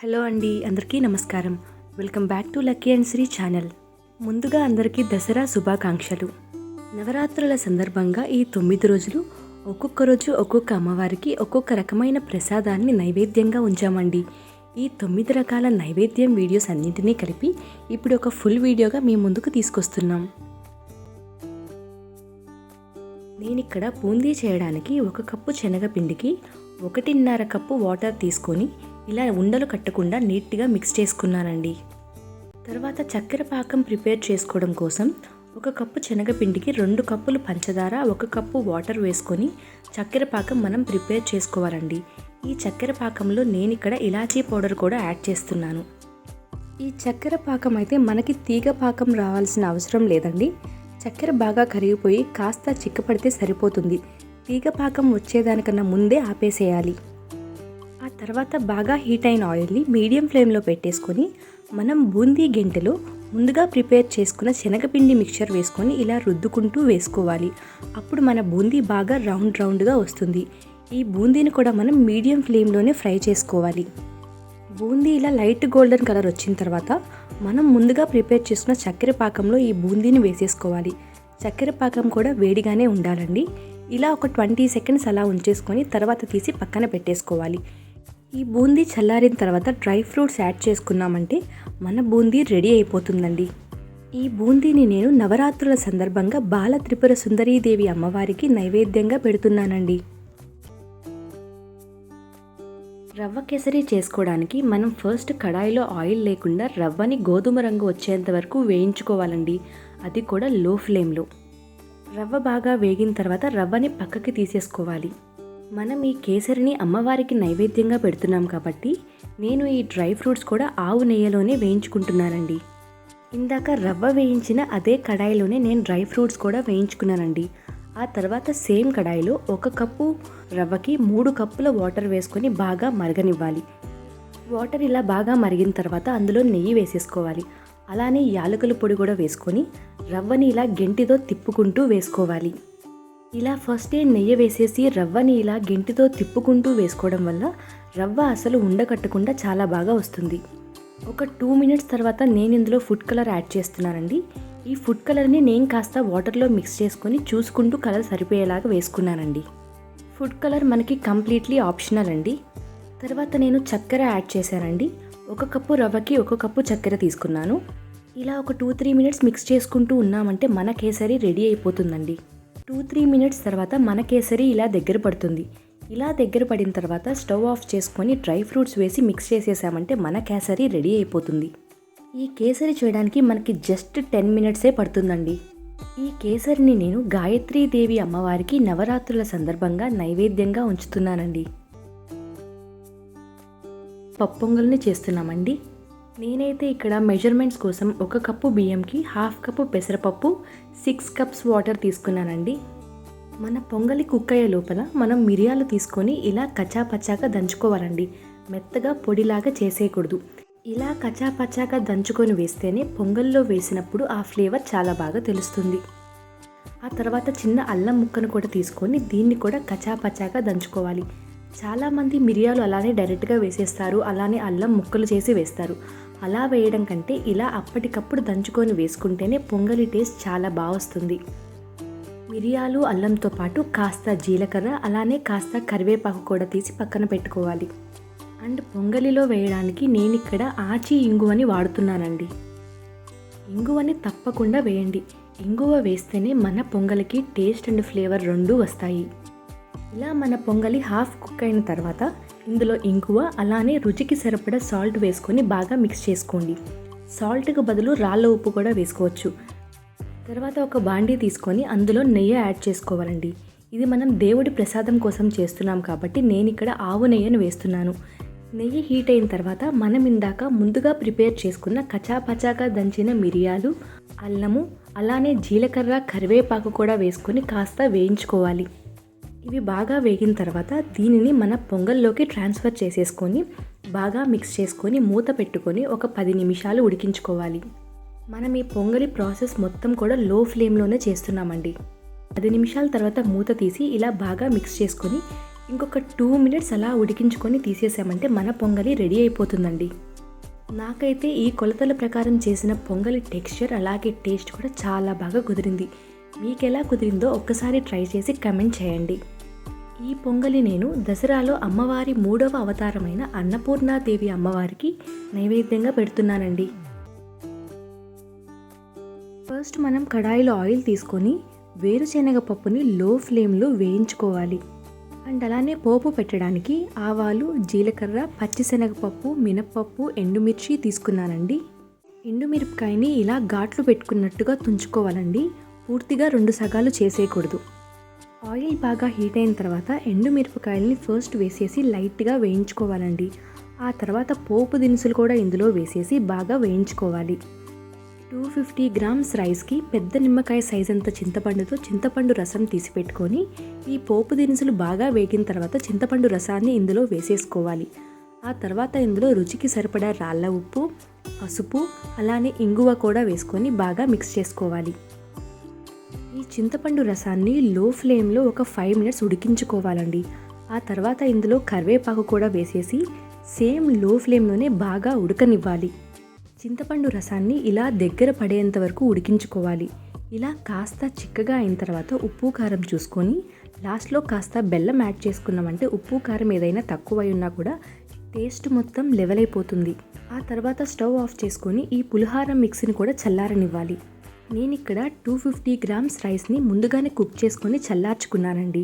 Hello అండి అందరికీ నమస్కారం. Welcome back to Lucky and Sri channel. ముందుగా అందరికీ దసరా శుభాకాంక్షలు. నవరాత్రుల సందర్భంగా ఈ తొమ్మిది రోజులు ఒక్కొక్క రోజు ఒక్కొక్క అమ్మవారికి ఒక్కొక్క రకమైన ప్రసాదాన్ని నైవేద్యంగా ఉంచామండి. ఈ తొమ్మిది రకాల నైవేద్యం వీడియోస్ అన్నింటినీ కలిపి ఇప్పుడు ఒక ఫుల్ వీడియోగా మీ ముందుకు తీసుకొస్తున్నాం. నేను ఇక్కడ బూందీ చేయడానికి ఒక కప్పు శనగపిండికి ఒకటిన్నర కప్పు వాటర్ తీసుకొని ఇలా ఉండలు కట్టకుండా నీట్గా మిక్స్ చేసుకున్నానండి. తర్వాత చక్కెర పాకం ప్రిపేర్ చేసుకోవడం కోసం ఒక కప్పు శనగపిండికి రెండు కప్పులు పంచదార ఒక కప్పు వాటర్ వేసుకొని చక్కెర పాకం మనం ప్రిపేర్ చేసుకోవాలండి. ఈ చక్కెర పాకంలో నేను ఇక్కడ ఇలాచీ పౌడర్ కూడా యాడ్ చేస్తున్నాను. ఈ చక్కెర పాకం అయితే మనకి తీగ పాకం రావాల్సిన అవసరం లేదండి. చక్కెర బాగా కరిగిపోయి కాస్త చిక్కపడితే సరిపోతుంది. తీగ పాకం వచ్చేదానికన్నా ముందే ఆపేసేయాలి. తర్వాత బాగా హీట్ అయిన ఆయిల్ని మీడియం ఫ్లేమ్లో పెట్టేసుకొని మనం బూందీ గెంటెలో ముందుగా ప్రిపేర్ చేసుకున్న శనగపిండి మిక్చర్ వేసుకొని ఇలా రుద్దుకుంటూ వేసుకోవాలి. అప్పుడు మన బూందీ బాగా రౌండ్ రౌండ్గా వస్తుంది. ఈ బూందీని కూడా మనం మీడియం ఫ్లేమ్లోనే ఫ్రై చేసుకోవాలి. బూందీ ఇలా లైట్ గోల్డెన్ కలర్ వచ్చిన తర్వాత మనం ముందుగా ప్రిపేర్ చేసుకున్న చక్కెర పాకంలో ఈ బూందీని వేసేసుకోవాలి. చక్కెర పాకం కూడా వేడిగానే ఉండాలండి. ఇలా ఒక ట్వంటీ సెకండ్స్ అలా ఉంచేసుకొని తర్వాత తీసి పక్కన పెట్టేసుకోవాలి. ఈ బూందీ చల్లారిన తర్వాత డ్రై ఫ్రూట్స్ యాడ్ చేసుకున్నామంటే మన బూందీ రెడీ అయిపోతుందండి. ఈ బూందీని నేను నవరాత్రుల సందర్భంగా బాల త్రిపుర సుందరీదేవి అమ్మవారికి నైవేద్యంగా పెడుతున్నానండి. రవ్వ కేసరి చేసుకోవడానికి మనం ఫస్ట్ కడాయిలో ఆయిల్ లేకుండా రవ్వని గోధుమ రంగు వచ్చేంత వరకు వేయించుకోవాలండి. అది కూడా లో ఫ్లేమ్లో. రవ్వ బాగా వేగిన తర్వాత రవ్వని పక్కకి తీసేసుకోవాలి. మనం ఈ కేసరిని అమ్మవారికి నైవేద్యంగా పెడుతున్నాం కాబట్టి నేను ఈ డ్రై ఫ్రూట్స్ కూడా ఆవు నెయ్యిలోనే వేయించుకుంటున్నానండి. ఇందాక రవ్వ వేయించిన అదే కడాయిలోనే నేను డ్రై ఫ్రూట్స్ కూడా వేయించుకున్నానండి. ఆ తర్వాత సేమ్ కడాయిలో ఒక కప్పు రవ్వకి మూడు కప్పుల వాటర్ వేసుకొని బాగా మరగనివ్వాలి. వాటర్ ఇలా బాగా మరిగిన తర్వాత అందులో నెయ్యి వేసేసుకోవాలి. అలానే యాలకుల పొడి కూడా వేసుకొని రవ్వని ఇలా గెంటితో తిప్పుకుంటూ వేసుకోవాలి. ఇలా ఫస్టే నెయ్యి వేసేసి రవ్వని ఇలా గెంటితో తిప్పుకుంటూ వేసుకోవడం వల్ల రవ్వ అసలు ఉండకట్టకుండా చాలా బాగా వస్తుంది. ఒక టూ మినిట్స్ తర్వాత నేను ఇందులో ఫుడ్ కలర్ యాడ్ చేస్తున్నానండి. ఈ ఫుడ్ కలర్ని నేను కాస్త వాటర్లో మిక్స్ చేసుకొని చూసుకుంటూ కలర్ సరిపోయేలాగా వేసుకున్నానండి. ఫుడ్ కలర్ మనకి కంప్లీట్లీ ఆప్షనల్ అండి. తర్వాత నేను చక్కెర యాడ్ చేశానండి. ఒక కప్పు రవ్వకి ఒక కప్పు చక్కెర తీసుకున్నాను. ఇలా ఒక టూ త్రీ మినిట్స్ మిక్స్ చేసుకుంటూ ఉన్నామంటే మన కేసరి రెడీ అయిపోతుందండి. టూ త్రీ మినిట్స్ తర్వాత మన కేసరి ఇలా దగ్గర పడుతుంది. ఇలా దగ్గర పడిన తర్వాత స్టవ్ ఆఫ్ చేసుకొని డ్రై ఫ్రూట్స్ వేసి మిక్స్ చేసేసామంటే మన కేసరి రెడీ అయిపోతుంది. ఈ కేసరి చేయడానికి మనకి జస్ట్ టెన్ మినిట్సే పడుతుందండి. ఈ కేసరిని నేను గాయత్రీదేవి అమ్మవారికి నవరాత్రుల సందర్భంగా నైవేద్యంగా ఉంచుతున్నానండి. పప్పొంగల్ని చేస్తున్నామండి. నేనైతే ఇక్కడ మెజర్మెంట్స్ కోసం ఒక కప్పు బియ్యంకి హాఫ్ కప్పు పెసరపప్పు సిక్స్ కప్స్ వాటర్ తీసుకున్నానండి. మన పొంగలి కుక్ అయ్యే లోపల మనం మిరియాలు తీసుకొని ఇలా కచాపచ్చాగా దంచుకోవాలండి. మెత్తగా పొడిలాగా చేసేయకూడదు. ఇలా కచాపచ్చాగా దంచుకొని వేస్తేనే పొంగల్లో వేసినప్పుడు ఆ ఫ్లేవర్ చాలా బాగా తెలుస్తుంది. ఆ తర్వాత చిన్న అల్లం ముక్కను కూడా తీసుకొని దీన్ని కూడా కచాపచ్చాగా దంచుకోవాలి. చాలామంది మిరియాలు అలానే డైరెక్ట్గా వేసేస్తారు. అలానే అల్లం ముక్కలు చేసి వేస్తారు. అలా వేయడం కంటే ఇలా అప్పటికప్పుడు దంచుకొని వేసుకుంటేనే పొంగలి టేస్ట్ చాలా బాగా వస్తుంది. మిరియాలు అల్లంతో పాటు కాస్త జీలకర్ర అలానే కాస్త కరివేపాకు కూడా తీసి పక్కన పెట్టుకోవాలి. అండ్ పొంగలిలో వేయడానికి నేను ఇక్కడ ఆచి ఇంగువని వాడుతున్నానండి. ఇంగువని తప్పకుండా వేయండి. ఇంగువ వేస్తేనే మన పొంగలికి టేస్ట్ అండ్ ఫ్లేవర్ రెండూ వస్తాయి. ఇలా మన పొంగలి హాఫ్ కుక్ అయిన తర్వాత ఇందులో ఇంగువ అలానే రుచికి సరిపడ సాల్ట్ వేసుకొని బాగా మిక్స్ చేసుకోండి. సాల్ట్కు బదులు రాళ్ళ ఉప్పు కూడా వేసుకోవచ్చు. తర్వాత ఒక బాండీ తీసుకొని అందులో నెయ్యి యాడ్ చేసుకోవాలండి. ఇది మనం దేవుడి ప్రసాదం కోసం చేస్తున్నాం కాబట్టి నేను ఇక్కడ ఆవు నెయ్యిని వేస్తున్నాను. నెయ్యి హీట్ అయిన తర్వాత మనం ఇందాక ముందుగా ప్రిపేర్ చేసుకున్న కచాపచాగా దంచిన మిరియాలు అల్లము అలానే జీలకర్ర కరివేపాకు కూడా వేసుకొని కాస్త వేయించుకోవాలి. ఇవి బాగా వేగిన తర్వాత దీనిని మన పొంగల్లోకి ట్రాన్స్ఫర్ చేసేసుకొని బాగా మిక్స్ చేసుకొని మూత పెట్టుకొని ఒక పది నిమిషాలు ఉడికించుకోవాలి. మనం ఈ పొంగలి ప్రాసెస్ మొత్తం కూడా లో ఫ్లేమ్లోనే చేస్తున్నామండి. పది నిమిషాల తర్వాత మూత తీసి ఇలా బాగా మిక్స్ చేసుకొని ఇంకొక టూ మినిట్స్ అలా ఉడికించుకొని తీసేసామంటే మన పొంగలి రెడీ అయిపోతుందండి. నాకైతే ఈ కొలతల ప్రకారం చేసిన పొంగలి టెక్స్చర్ అలాగే టేస్ట్ కూడా చాలా బాగా కుదిరింది. మీకు ఎలా కుదిరిందో ఒక్కసారి ట్రై చేసి కమెంట్ చేయండి. ఈ పొంగలి నేను దసరాలో అమ్మవారి మూడవ అవతారమైన అన్నపూర్ణాదేవి అమ్మవారికి నైవేద్యంగా పెడుతున్నానండి. ఫస్ట్ మనం కడాయిలో ఆయిల్ తీసుకొని వేరుశనగ పప్పుని లో ఫ్లేమ్లో వేయించుకోవాలి. అండ్ అలానే పోపు పెట్టడానికి ఆవాలు జీలకర్ర పచ్చిశనగపప్పు మినప్పప్పు ఎండుమిర్చి తీసుకున్నానండి. ఎండుమిరపకాయని ఇలా ఘాట్లు పెట్టుకున్నట్టుగా తుంచుకోవాలండి. పూర్తిగా రెండు సగాలు చేసేయకూడదు. ఆయిల్ బాగా హీట్ అయిన తర్వాత ఎండుమిరపకాయలని ఫస్ట్ వేసేసి లైట్గా వేయించుకోవాలండి. ఆ తర్వాత పోపు దినుసులు కూడా ఇందులో వేసేసి బాగా వేయించుకోవాలి. టూ ఫిఫ్టీ గ్రామ్స్ రైస్కి పెద్ద నిమ్మకాయ సైజ్ అంత చింతపండుతో చింతపండు రసం తీసి పెట్టుకొని ఈ పోపు దినుసులు బాగా వేగిన తర్వాత చింతపండు రసాన్ని ఇందులో వేసేసుకోవాలి. ఆ తర్వాత ఇందులో రుచికి సరిపడా రాళ్ళ ఉప్పు పసుపు అలానే ఇంగువ కూడా వేసుకొని బాగా మిక్స్ చేసుకోవాలి. ఈ చింతపండు రసాన్ని లో ఫ్లేమ్లో ఒక ఫైవ్ మినిట్స్ ఉడికించుకోవాలండి. ఆ తర్వాత ఇందులో కరివేపాకు కూడా వేసేసి సేమ్లో ఫ్లేమ్లోనే బాగా ఉడకనివ్వాలి. చింతపండు రసాన్ని ఇలా దగ్గర పడేంత వరకు ఉడికించుకోవాలి. ఇలా కాస్త చిక్కగా అయిన తర్వాత ఉప్పు కారం చూసుకొని లాస్ట్లో కాస్త బెల్లం యాడ్ చేసుకున్నామంటే ఉప్పు కారం ఏదైనా తక్కువై ఉన్నా కూడా టేస్ట్ మొత్తం లెవెల్ అయిపోతుంది ఆ తర్వాత స్టవ్ ఆఫ్ చేసుకొని ఈ పులిహార మిక్సీని కూడా చల్లారనివ్వాలి. నేను ఇక్కడ టూ ఫిఫ్టీ గ్రామ్స్ రైస్ని ముందుగానే కుక్ చేసుకొని చల్లార్చుకున్నానండి.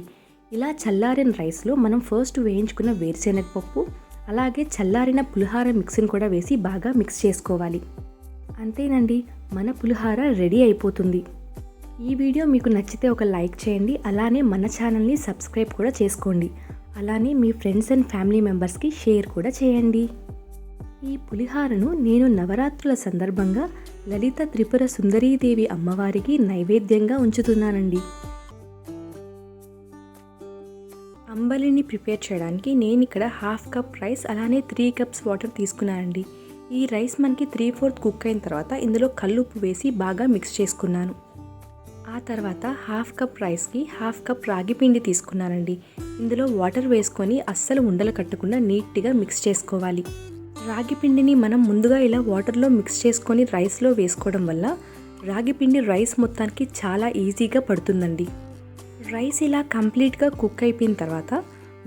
ఇలా చల్లారిన రైస్లో మనం ఫస్ట్ వేయించుకున్న వేరుశెనగపప్పు అలాగే చల్లారిన పులిహార మిక్సీని కూడా వేసి బాగా మిక్స్ చేసుకోవాలి. అంతేనండి మన పులిహార రెడీ అయిపోతుంది. ఈ వీడియో మీకు నచ్చితే ఒక లైక్ చేయండి అలానే మన ఛానల్ని సబ్స్క్రైబ్ కూడా చేసుకోండి. అలానే మీ ఫ్రెండ్స్ అండ్ ఫ్యామిలీ మెంబర్స్కి షేర్ కూడా చేయండి. ఈ పులిహారను నేను నవరాత్రుల సందర్భంగా లలిత త్రిపుర సుందరీదేవి అమ్మవారికి నైవేద్యంగా ఉంచుతున్నానండి. అంబలిని ప్రిపేర్ చేయడానికి నేను ఇక్కడ హాఫ్ కప్ రైస్ అలానే త్రీ కప్స్ వాటర్ తీసుకున్నానండి. ఈ రైస్ మనకి త్రీ ఫోర్త్ కుక్ అయిన తర్వాత ఇందులో కల్లుప్పు వేసి బాగా మిక్స్ చేసుకున్నాను. ఆ తర్వాత హాఫ్ కప్ రైస్కి హాఫ్ కప్ రాగి పిండి తీసుకున్నానండి. ఇందులో వాటర్ వేసుకొని అస్సలు ఉండలు కట్టకుండా నీట్గా మిక్స్ చేసుకోవాలి. రాగి పిండిని మనం ముందుగా ఇలా వాటర్లో మిక్స్ చేసుకొని రైస్లో వేసుకోవడం వల్ల రాగి పిండి రైస్ మొత్తానికి చాలా ఈజీగా పడుతుందండి. రైస్ ఇలా కంప్లీట్గా కుక్ అయిపోయిన తర్వాత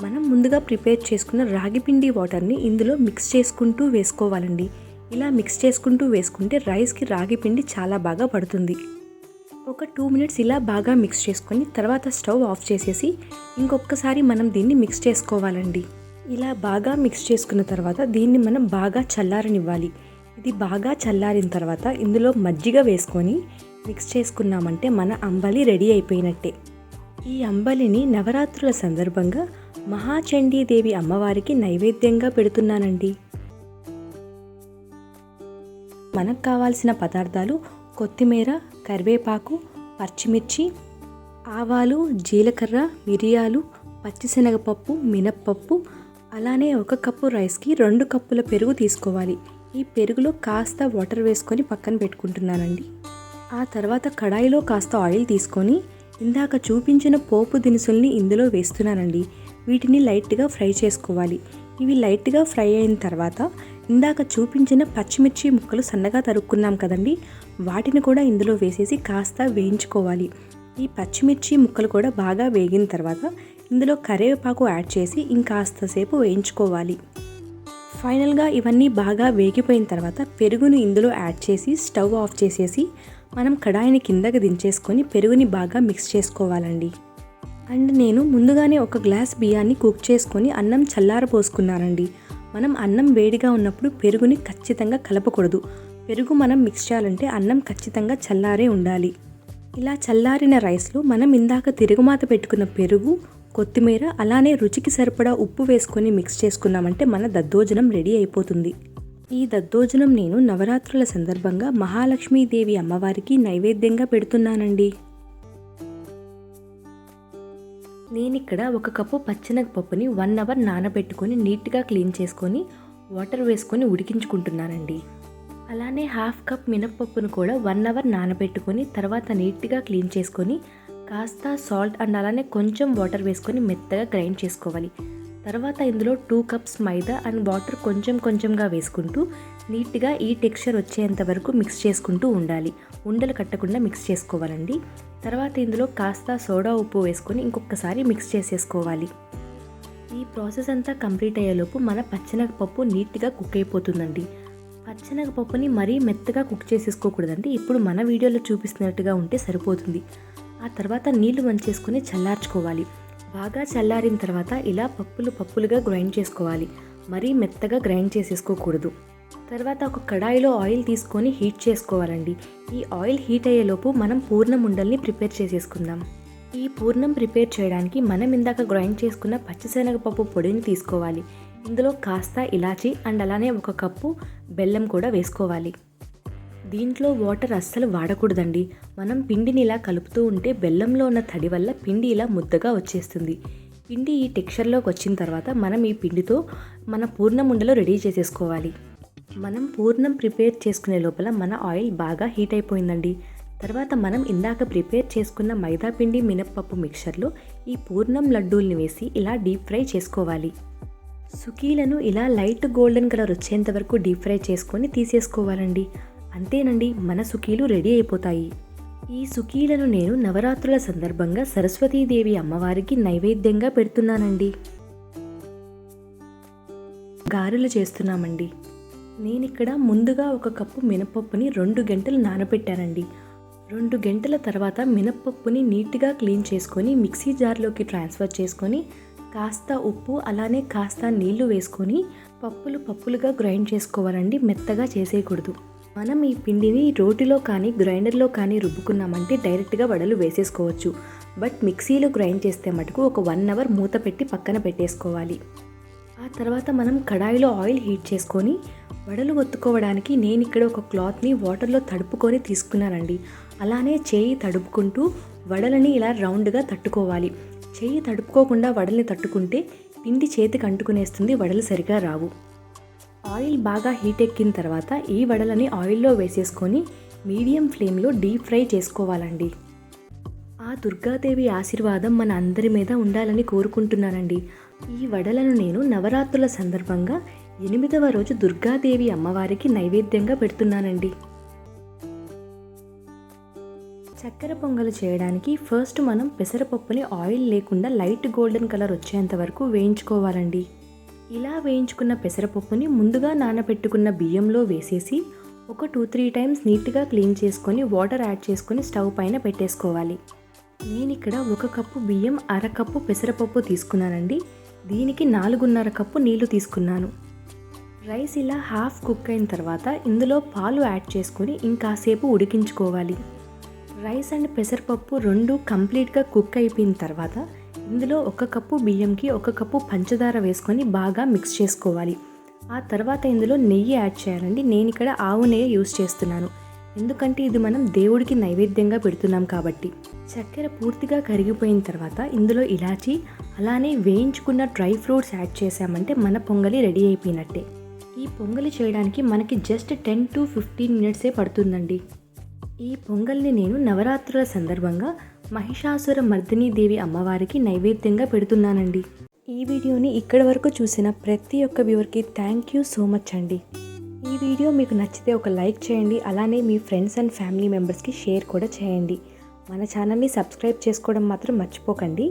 మనం ముందుగా ప్రిపేర్ చేసుకున్న రాగి పిండి వాటర్ని ఇందులో మిక్స్ చేసుకుంటూ వేసుకోవాలండి. ఇలా మిక్స్ చేసుకుంటూ వేసుకుంటే రైస్కి రాగి పిండి చాలా బాగా పడుతుంది. ఒక టూ మినిట్స్ ఇలా బాగా మిక్స్ చేసుకొని తర్వాత స్టవ్ ఆఫ్ చేసేసి ఇంకొకసారి మనం దీన్ని మిక్స్ చేసుకోవాలండి. ఇలా బాగా మిక్స్ చేసుకున్న తర్వాత దీన్ని మనం బాగా చల్లారనివ్వాలి. ఇది బాగా చల్లారిన తర్వాత ఇందులో మజ్జిగ వేసుకొని మిక్స్ చేసుకున్నామంటే మన అంబలి రెడీ అయిపోయినట్టే. ఈ అంబలిని నవరాత్రుల సందర్భంగా మహాచండీదేవి అమ్మవారికి నైవేద్యంగా పెడుతున్నానండి. మనకు కావాల్సిన పదార్థాలు కొత్తిమీర కరివేపాకు పచ్చిమిర్చి ఆవాలు జీలకర్ర మిరియాలు పచ్చిశనగపప్పు మినప్పప్పు అలానే ఒక కప్పు రైస్కి రెండు కప్పుల పెరుగు తీసుకోవాలి. ఈ పెరుగులో కాస్త వాటర్ వేసుకొని పక్కన పెట్టుకుంటున్నానండి. ఆ తర్వాత కడాయిలో కాస్త ఆయిల్ తీసుకొని ఇందాక చూపించిన పోపు దినుసుల్ని ఇందులో వేస్తున్నానండి. వీటిని లైట్గా ఫ్రై చేసుకోవాలి. ఇవి లైట్గా ఫ్రై అయిన తర్వాత ఇందాక చూపించిన పచ్చిమిర్చి ముక్కలు సన్నగా తరుక్కున్నాం కదండి వాటిని కూడా ఇందులో వేసేసి కాస్త వేయించుకోవాలి. ఈ పచ్చిమిర్చి ముక్కలు కూడా బాగా వేగిన తర్వాత ఇందులో కరివేపాకు యాడ్ చేసి ఇంకాస్త సేపు వేయించుకోవాలి. ఫైనల్గా ఇవన్నీ బాగా వేగిపోయిన తర్వాత పెరుగును ఇందులో యాడ్ చేసి స్టవ్ ఆఫ్ చేసేసి మనం కడాయిని కిందకి దించేసుకొని పెరుగుని బాగా మిక్స్ చేసుకోవాలండి. అండ్ నేను ముందుగానే ఒక గ్లాస్ బియ్యాన్ని కుక్ చేసుకొని అన్నం చల్లారపోసుకున్నానండి మనం అన్నం వేడిగా ఉన్నప్పుడు పెరుగుని ఖచ్చితంగా కలపకూడదు. పెరుగు మనం మిక్స్ చేయాలంటే అన్నం ఖచ్చితంగా చల్లారే ఉండాలి. ఇలా చల్లారిన రైస్లో మనం ఇందాక తిరుగుమాత పెట్టుకున్న పెరుగు కొత్తిమీర అలానే రుచికి సరిపడా ఉప్పు వేసుకొని మిక్స్ చేసుకున్నామంటే మన దద్దోజనం రెడీ అయిపోతుంది. ఈ దద్దోజనం నేను నవరాత్రుల సందర్భంగా మహాలక్ష్మీదేవి అమ్మవారికి నైవేద్యంగా పెడుతున్నానండి. నేను ఇక్కడ ఒక కప్పు పచ్చనగపప్పుని వన్ అవర్ నానబెట్టుకొని నీట్గా క్లీన్ చేసుకొని వాటర్ వేసుకొని ఉడికించుకుంటున్నానండి. అలానే హాఫ్ కప్ మినప్పప్పును కూడా వన్ అవర్ నానబెట్టుకొని తర్వాత నీట్గా క్లీన్ చేసుకొని కాస్త సాల్ట్ అండ్ అలానే కొంచెం వాటర్ వేసుకొని మెత్తగా గ్రైండ్ చేసుకోవాలి. తర్వాత ఇందులో two cups maida and water కొంచెం కొంచెంగా వేసుకుంటూ నీట్గా ఈ టెక్స్చర్ వచ్చేంత వరకు మిక్స్ చేసుకుంటూ ఉండాలి. ఉండలు కట్టకుండా మిక్స్ చేసుకోవాలండి. తర్వాత ఇందులో కాస్త సోడా ఉప్పు వేసుకొని ఇంకొకసారి మిక్స్ చేసేసుకోవాలి. ఈ ప్రాసెస్ అంతా కంప్లీట్ అయ్యేలోపు మన పచ్చనగపప్పు నీట్గా కుక్ అయిపోతుందండి. పచ్చనగపప్పుని మరీ మెత్తగా కుక్ చేసేసుకోకూడదండి. ఇప్పుడు మన వీడియోలో చూపిస్తున్నట్టుగా ఉంటే సరిపోతుంది. ఆ తర్వాత నీళ్ళు వంచేసుకొని చల్లార్చుకోవాలి. బాగా చల్లారిన తర్వాత ఇలా పప్పులు పప్పులుగా గ్రైండ్ చేసుకోవాలి. మరీ మెత్తగా గ్రైండ్ చేసేసుకోకూడదు. తర్వాత ఒక కడాయిలో ఆయిల్ తీసుకొని హీట్ చేసుకోవాలండి. ఈ ఆయిల్ హీట్ అయ్యేలోపు మనం పూర్ణం ఉండల్ని ప్రిపేర్ చేసేసుకుందాం. ఈ పూర్ణం ప్రిపేర్ చేయడానికి మనం ఇందాక గ్రైండ్ చేసుకున్న పచ్చిశనగపప్పు పొడిని తీసుకోవాలి. ఇందులో కాస్త ఇలాచి అండ్ అలానే ఒక కప్పు బెల్లం కూడా వేసుకోవాలి. దీంట్లో వాటర్ అస్సలు వాడకూడదండి. మనం పిండిని ఇలా కలుపుతూ ఉంటే బెల్లంలో ఉన్న తడి వల్ల పిండి ఇలా ముద్దగా వచ్చేస్తుంది. పిండి ఈ టెక్స్చర్లోకి వచ్చిన తర్వాత మనం ఈ పిండితో మన పూర్ణం ఉండలో రెడీ చేసేసుకోవాలి. మనం పూర్ణం ప్రిపేర్ చేసుకునే లోపల మన ఆయిల్ బాగా హీట్ అయిపోయిందండి. తర్వాత మనం ఇందాక ప్రిపేర్ చేసుకున్న మైదా పిండి మినప్పప్పు మిక్చర్లో ఈ పూర్ణం లడ్డూల్ని వేసి ఇలా డీప్ ఫ్రై చేసుకోవాలి. సుకీలను ఇలా లైట్ గోల్డెన్ కలర్ వచ్చేంత వరకు డీప్ ఫ్రై చేసుకొని తీసేసుకోవాలండి. అంతేనండి మన సుఖీలు రెడీ అయిపోతాయి. ఈ సుఖీలను నేను నవరాత్రుల సందర్భంగా సరస్వతీదేవి అమ్మవారికి నైవేద్యంగా పెడుతున్నానండి. గారెలు చేస్తున్నామండి. నేను ఇక్కడ ముందుగా ఒక కప్పు మినపప్పుని రెండు గంటలు నానబెట్టానండి. రెండు గంటల తర్వాత మినపప్పుని నీట్గా క్లీన్ చేసుకొని మిక్సీ జార్లోకి ట్రాన్స్ఫర్ చేసుకొని కాస్త ఉప్పు అలానే కాస్త నీళ్ళు వేసుకొని పప్పులు పప్పులుగా గ్రైండ్ చేసుకోవాలండి మెత్తగా చేసేయకూడదు. మనం ఈ పిండిని రోటిలో కానీ గ్రైండర్లో కానీ రుబ్బుకున్నామంటే డైరెక్ట్గా వడలు వేసేసుకోవచ్చు. బట్ మిక్సీలో గ్రైండ్ చేస్తే మటుకు ఒక వన్ అవర్ మూత పెట్టి పక్కన పెట్టేసుకోవాలి. ఆ తర్వాత మనం కడాయిలో ఆయిల్ హీట్ చేసుకొని వడలు ఒత్తుకోవడానికి నేను ఇక్కడ ఒక క్లాత్ని వాటర్లో తడుపుకొని తీసుకున్నానండి. అలానే చేయి తడుపుకుంటూ వడలని ఇలా రౌండ్గా తట్టుకోవాలి. చేయి తడుపుకోకుండా వడల్ని తట్టుకుంటే పిండి చేతికి అంటుకునేస్తుంది వడలు సరిగా రావు. ఆయిల్ బాగా హీట్ ఎక్కిన తర్వాత ఈ వడలని ఆయిల్లో వేసేసుకొని మీడియం ఫ్లేమ్లో డీప్ ఫ్రై చేసుకోవాలండి. ఆ దుర్గాదేవి ఆశీర్వాదం మన అందరి మీద ఉండాలని కోరుకుంటున్నానండి. ఈ వడలను నేను నవరాత్రుల సందర్భంగా ఎనిమిదవ రోజు దుర్గాదేవి అమ్మవారికి నైవేద్యంగా పెడుతున్నానండి. చక్కెర పొంగలు చేయడానికి ఫస్ట్ మనం పెసరపప్పుని ఆయిల్ లేకుండా లైట్ గోల్డెన్ కలర్ వచ్చేంత వరకు వేయించుకోవాలండి. ఇలా వేయించుకున్న పెసరపప్పుని ముందుగా నానబెట్టుకున్న బియ్యంలో వేసేసి ఒక టూ త్రీ టైమ్స్ నీట్గా క్లీన్ చేసుకొని వాటర్ యాడ్ చేసుకొని స్టవ్ పైన పెట్టేసుకోవాలి. నేను ఇక్కడ ఒక కప్పు బియ్యం అర కప్పు పెసరపప్పు తీసుకున్నానండి. దీనికి నాలుగున్నర కప్పు నీళ్ళు తీసుకున్నాను. రైస్ ఇలా హాఫ్ కుక్ అయిన తర్వాత ఇందులో పాలు యాడ్ చేసుకొని ఇంకాసేపు ఉడికించుకోవాలి. రైస్ అండ్ పెసరపప్పు రెండు కంప్లీట్గా కుక్ అయిపోయిన తర్వాత ఇందులో ఒక కప్పు బియ్యంకి ఒక కప్పు పంచదార వేసుకొని బాగా మిక్స్ చేసుకోవాలి. ఆ తర్వాత ఇందులో నెయ్యి యాడ్ చేయాలండి. నేను ఇక్కడ ఆవు నెయ్యి యూస్ చేస్తున్నాను. ఎందుకంటే ఇది మనం దేవుడికి నైవేద్యంగా పెడుతున్నాం కాబట్టి. చక్కెర పూర్తిగా కరిగిపోయిన తర్వాత ఇందులో ఇలాచి అలానే వేయించుకున్న డ్రై ఫ్రూట్స్ యాడ్ చేసామంటే మన పొంగలి రెడీ అయిపోయినట్టే. ఈ పొంగలి చేయడానికి మనకి జస్ట్ టెన్ టు ఫిఫ్టీన్ మినిట్సే పడుతుందండి. ఈ పొంగల్ని నేను నవరాత్రుల సందర్భంగా మహిషాసుర మర్దిని దేవి అమ్మవారికి నైవేద్యంగా పెడుతున్నానండి. ఈ వీడియోని ఇక్కడి వరకు చూసిన ప్రతి ఒక్క వ్యూవర్కి థ్యాంక్ యూ సో మచ్ అండి. ఈ వీడియో మీకు నచ్చితే ఒక లైక్ చేయండి అలానే మీ ఫ్రెండ్స్ అండ్ ఫ్యామిలీ మెంబర్స్కి షేర్ కూడా చేయండి. మన ఛానల్ని సబ్స్క్రైబ్ చేసుకోవడం మాత్రం మర్చిపోకండి.